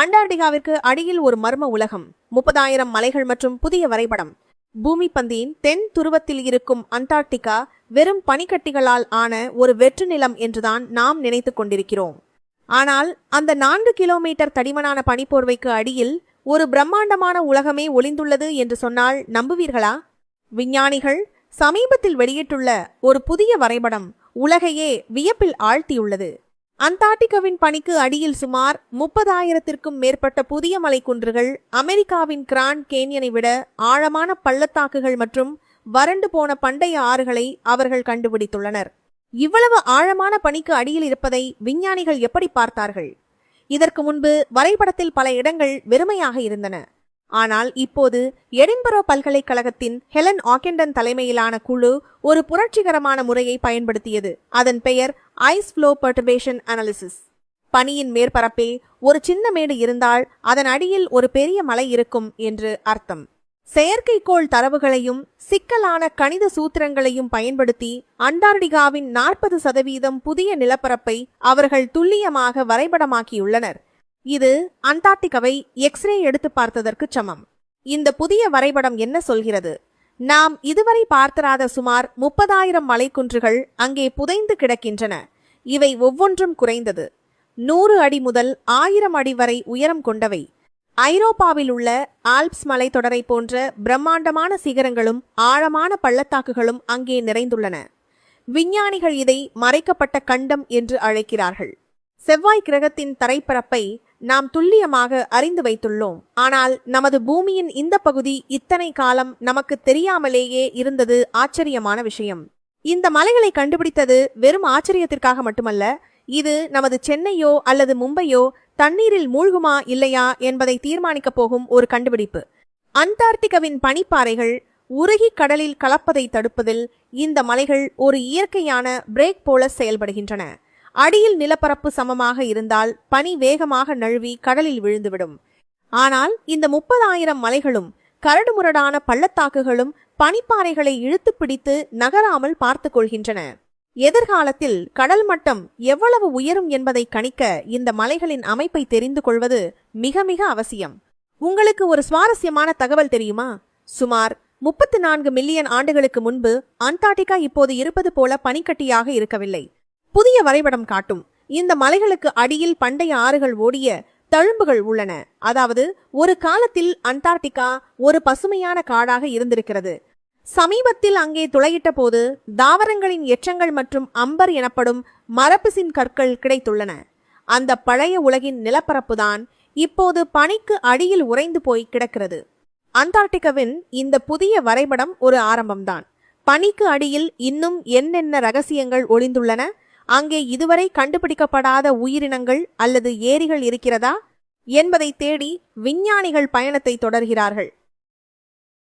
அண்டார்டிகாவிற்கு அடியில் ஒரு மர்ம உலகம் முப்பதாயிரம் மலைகள் மற்றும் புதிய வரைபடம். பூமி பந்தியின் தென் துருவத்தில் இருக்கும் அண்டார்டிகா வெறும் பனிக்கட்டிகளால் ஆன ஒரு வெற்று நிலம் என்றுதான் நாம் நினைத்துக் கொண்டிருக்கிறோம். ஆனால் அந்த நான்கு கிலோமீட்டர் தடிமனான பனிப்போர்வைக்கு அடியில் ஒரு பிரம்மாண்டமான உலகமே ஒளிந்துள்ளது என்று சொன்னால் நம்புவீர்களா? விஞ்ஞானிகள் சமீபத்தில் வெளியிட்டுள்ள ஒரு புதிய வரைபடம் உலகையே வியப்பில் ஆழ்த்தியுள்ளது. அந்தார்டிகாவின் பனிக்கு அடியில் சுமார் முப்பதாயிரத்திற்கும் மேற்பட்ட புதிய மலைக்குன்றுகள் அமெரிக்காவின் கிராண்ட் கேன்யனை விட ஆழமான பள்ளத்தாக்குகள் மற்றும் வறண்டு போன பண்டைய ஆறுகளை அவர்கள் கண்டுபிடித்துள்ளனர். இவ்வளவு ஆழமான பனிக்கு அடியில் இருப்பதை விஞ்ஞானிகள் எப்படி பார்த்தார்கள்? இதற்கு முன்பு வரைபடத்தில் பல இடங்கள் வெறுமையாக இருந்தன. ஆனால் இப்போது எடின்பரோ பல்கலைக்கழகத்தின் ஹெலன் ஆக்கெண்டன் தலைமையிலான குழு ஒரு புரட்சிகரமான முறையை பயன்படுத்தியது. அதன் பெயர் ஐஸ் ஃப்ளோ பர்டபேஷன் அனாலிசிஸ். பனியின் மேற்பரப்பே ஒரு சின்ன மேடு இருந்தால் அதன் அடியில் ஒரு பெரிய மலை இருக்கும் என்று அர்த்தம். செயற்கைக்கோள் தரவுகளையும் சிக்கலான கணித சூத்திரங்களையும் பயன்படுத்தி அண்டார்டிகாவின் நாற்பது சதவீதம் புதிய நிலப்பரப்பை அவர்கள் துல்லியமாக வரைபடமாக்கியுள்ளனர். இது அண்டார்டிகாவை எக்ஸ்ரே எடுத்து பார்த்ததற்கு சமம். இந்த புதிய வரைபடம் என்ன சொல்கிறது? நாம் இதுவரை பார்த்தராத சுமார் முப்பதாயிரம் மலைக்குன்றுகள் அங்கே புதைந்து கிடக்கின்றன. இவை ஒவ்வொன்றும் குறைந்தது. நூறு அடி முதல் ஆயிரம் அடி வரை உயரம் கொண்டவை. ஐரோப்பாவில் உள்ள ஆல்ப்ஸ் மலைத்தொடரை போன்ற பிரம்மாண்டமான சிகரங்களும் ஆழமான பள்ளத்தாக்குகளும் அங்கே நிறைந்துள்ளன. விஞ்ஞானிகள் இதை மறைக்கப்பட்ட கண்டம் என்று அழைக்கிறார்கள். செவ்வாய் கிரகத்தின் தரைப்பரப்பை நாம் துல்லியமாக அறிந்து வைத்துள்ளோம். ஆனால் நமது பூமியின் இந்த பகுதி இத்தனை காலம் நமக்கு தெரியாமலேயே இருந்தது ஆச்சரியமான விஷயம். இந்த மலைகளை கண்டுபிடித்தது வெறும் ஆச்சரியத்திற்காக மட்டுமல்ல இது நமது சென்னையோ அல்லது மும்பையோ தண்ணீரில் மூழ்குமா இல்லையா என்பதை தீர்மானிக்கப் போகும் ஒரு கண்டுபிடிப்பு. அண்டார்டிகாவின் பனிப்பாறைகள் உருகி கடலில் கலப்பதை தடுப்பதில் இந்த மலைகள் ஒரு இயற்கையான பிரேக் போல செயல்படுகின்றன. அடியில் நிலப்பரப்பு சமமாக இருந்தால் பனி வேகமாக நழுவி கடலில் விழுந்துவிடும். ஆனால் இந்த முப்பதாயிரம் மலைகளும் கரடுமுரடான பள்ளத்தாக்குகளும் பனிப்பாறைகளை இழுத்து பிடித்து நகராமல் பார்த்து கொள்கின்றன. எதிர்காலத்தில் கடல் மட்டம் எவ்வளவு உயரும் என்பதை கணிக்க இந்த மலைகளின் அமைப்பை தெரிந்து கொள்வது மிக மிக அவசியம். உங்களுக்கு ஒரு சுவாரஸ்யமான தகவல் தெரியுமா? சுமார் முப்பத்து நான்கு மில்லியன் ஆண்டுகளுக்கு முன்பு அண்டார்டிகா இப்போது இருப்பது போல பனிக்கட்டியாக இருக்கவில்லை. புதிய வரைபடம் காட்டும். இந்த மலைகளுக்கு அடியில் பண்டைய ஆறுகள் ஓடிய தழும்புகள் உள்ளன. அதாவது ஒரு காலத்தில் அண்டார்டிகா ஒரு பசுமையான காடாக இருந்திருக்கிறது. சமீபத்தில் அங்கே துளையிட்ட போது தாவரங்களின் எச்சங்கள் மற்றும் அம்பர் எனப்படும் மரப்பிசின் கற்கள் கிடைத்துள்ளன. அந்த பழைய உலகின் நிலப்பரப்புதான் இப்போது பனிக்கு அடியில் உறைந்து போய் கிடக்கிறது. அண்டார்டிகாவின் இந்த புதிய வரைபடம் ஒரு ஆரம்பம்தான். பனிக்கு அடியில் இன்னும் என்னென்ன ரகசியங்கள் ஒளிந்துள்ளன? அங்கே இதுவரை கண்டுபிடிக்கப்படாத உயிரினங்கள் அல்லது ஏரிகள் இருக்கிறதா? என்பதை தேடி விஞ்ஞானிகள் பயணத்தை தொடர்கிறார்கள்.